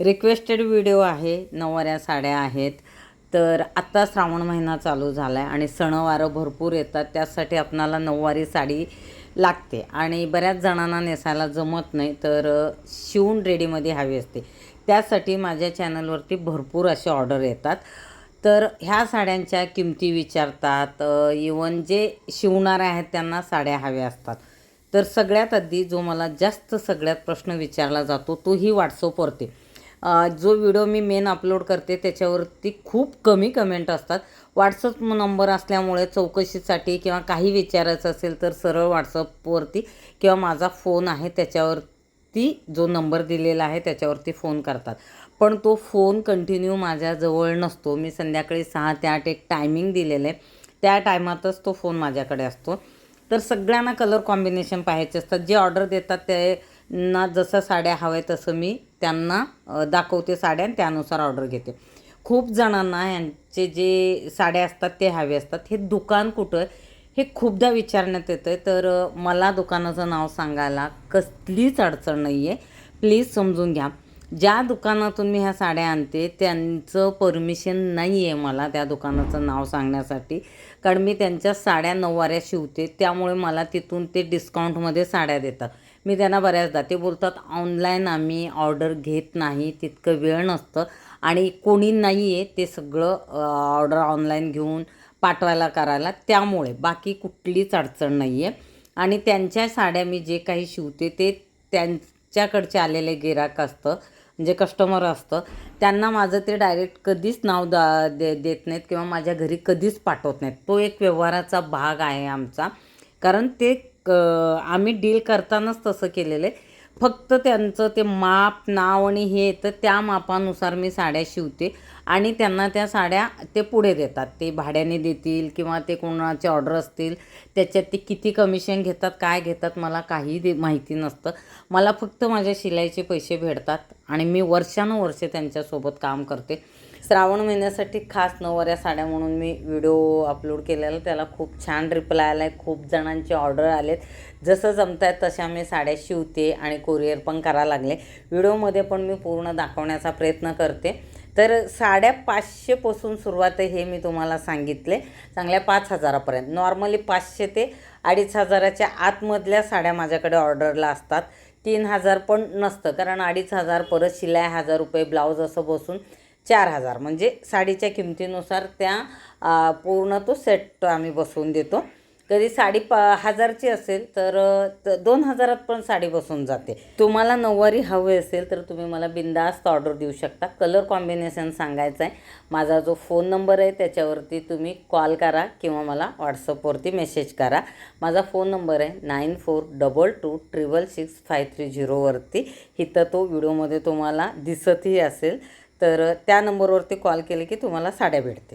Requested video आहे नवऱ्या साड्या आहेत. तर आत्ता श्रावण महिना चालू झाला आहे आणि सणवारं भरपूर येतात. त्यासाठी आपणाला नऊवारी साडी लागते. आणि बऱ्याच जणांना नेसायला जमत नाही तर शिवून रेडीमध्ये हवी असते. त्यासाठी माझ्या चॅनलवरती भरपूर असे ऑर्डर येतात. तर ह्या साड्यांच्या किमती विचारतात. इवन जे शिवणारे आहेत त्यांना साड्या हव्या असतात. तर सगळ्यात आधी जो मला जास्त सगळ्यात प्रश्न विचारला जातो तोही व्हॉट्सअपवरती जो व्हिडिओ मी मेन अपलोड करते त्याच्यावरती खूप कमी कमेंट असतात. व्हॉट्सअप नंबर असल्यामुळे चौकशीसाठी किंवा काही विचारायचं असेल तर सरळ व्हॉट्सअपवरती किंवा माझा फोन आहे त्याच्यावरती जो नंबर दिलेला आहे त्याच्यावरती फोन करतात. पण तो फोन कंटिन्यू माझ्याजवळ नसतो. मी संध्याकाळी सहा ते आठ एक टायमिंग दिलेलं आहे. त्या टायमातच तो फोन माझ्याकडे असतो. तर सगळ्यांना कलर कॉम्बिनेशन पाहायचे असतात. जे ऑर्डर देतात ते ना जसं साड्या हव्या तसं मी त्यांना दाखवते साड्या आणि त्यानुसार ऑर्डर घेते. खूप जणांना ह्यांचे जे साड्या असतात ते हवे असतात. हे दुकान कुठं? आहे हे खूपदा विचारण्यात येतं आहे तर मला दुकानाचं नाव सांगायला कसलीच अडचण नाही आहे प्लीज समजून घ्या. ज्या दुकानातून मी ह्या साड्या आणते त्यांचं परमिशन नाही आहे मला त्या दुकानाचं नाव सांगण्यासाठी. कारण मी त्यांच्या साड्या नऊवाऱ्या शिवते त्यामुळे मला तिथून ते डिस्काउंटमध्ये साड्या देतात. मी त्यांना बऱ्याचदा ते बोलतात ऑनलाईन आम्ही ऑर्डर घेत नाही तितकं वेळ नसतं. आणि कोणी नाही आहे ते सगळं ऑर्डर ऑनलाईन घेऊन पाठवायला करायला त्यामुळे बाकी कुठलीच अडचण नाही आहे आणि त्यांच्या साड्या मी जे काही शिवते ते त्यांच्याकडचे आलेले गिराक असतं म्हणजे कस्टमर असतं त्यांना माझं ते डायरेक्ट कधीच नाव दा दे देत नाहीत किंवा माझ्या घरी कधीच पाठवत नाहीत. तो एक व्यवहाराचा भाग आहे आमचा. कारण ते क आम्ही डील करतानाच तसं केलेलं आहे. फक्त त्यांचं ते माप नाव आणि हे येतं त्या मापानुसार मी साड्या शिवते. आणि त्यांना त्या साड्या ते पुढे देतात. ते भाड्याने देतील किंवा ते कोणाचे ऑर्डर असतील त्याच्यात ते किती कमिशन घेतात काय घेतात मला काही दे माहिती नसतं. मला फक्त माझ्या शिलाईचे पैसे भेटतात आणि मी वर्षानुवर्षे त्यांच्यासोबत काम करते. श्रावण महिन्यासाठी खास नऊवाऱ्या साड्या म्हणून मी व्हिडिओ अपलोड केलेला. त्याला खूप छान रिप्लाय आला आहे खूप जणांचे ऑर्डर आलेत. जसं जमत आहेत तशा मी साड्या शिवते आणि कोरिअर पण करायला लागले. व्हिडिओमध्ये पण मी पूर्ण दाखवण्याचा प्रयत्न करते. तर साड्या पाचशेपासून सुरुवात आहे हे मी तुम्हाला सांगितले. चांगल्या पाच हजारापर्यंत. नॉर्मली पाचशे ते अडीच हजाराच्या आतमधल्या साड्या माझ्याकडे ऑर्डरला असतात. तीन हजार पण नसतं. कारण अडीच हजार परत शिलाई हजार रुपये ब्लाऊज असं बसून चार हजार. म्हणजे साडीच्या किमतीनुसार त्या पूर्ण तो सेट आम्ही बसवून देतो. कधी साडी प हजारची असेल तर त- दोन हजारात पण साडी बसून जाते. तुम्हाला नऊवारी हवे असेल तर तुम्ही मला बिंदास्त ऑर्डर देऊ शकता. कलर कॉम्बिनेशन सांगायचं आहे. माझा जो फोन नंबर आहे त्याच्यावरती तुम्ही कॉल करा किंवा मला व्हॉट्सअपवरती मेसेज करा. माझा फोन नंबर आहे nine four double two triple six five three झिरोवरती इथं तो व्हिडिओमध्ये तुम्हाला दिसतही असेल. तर त्या नंबरवरती कॉल केले की तुम्हाला साड्या भेटते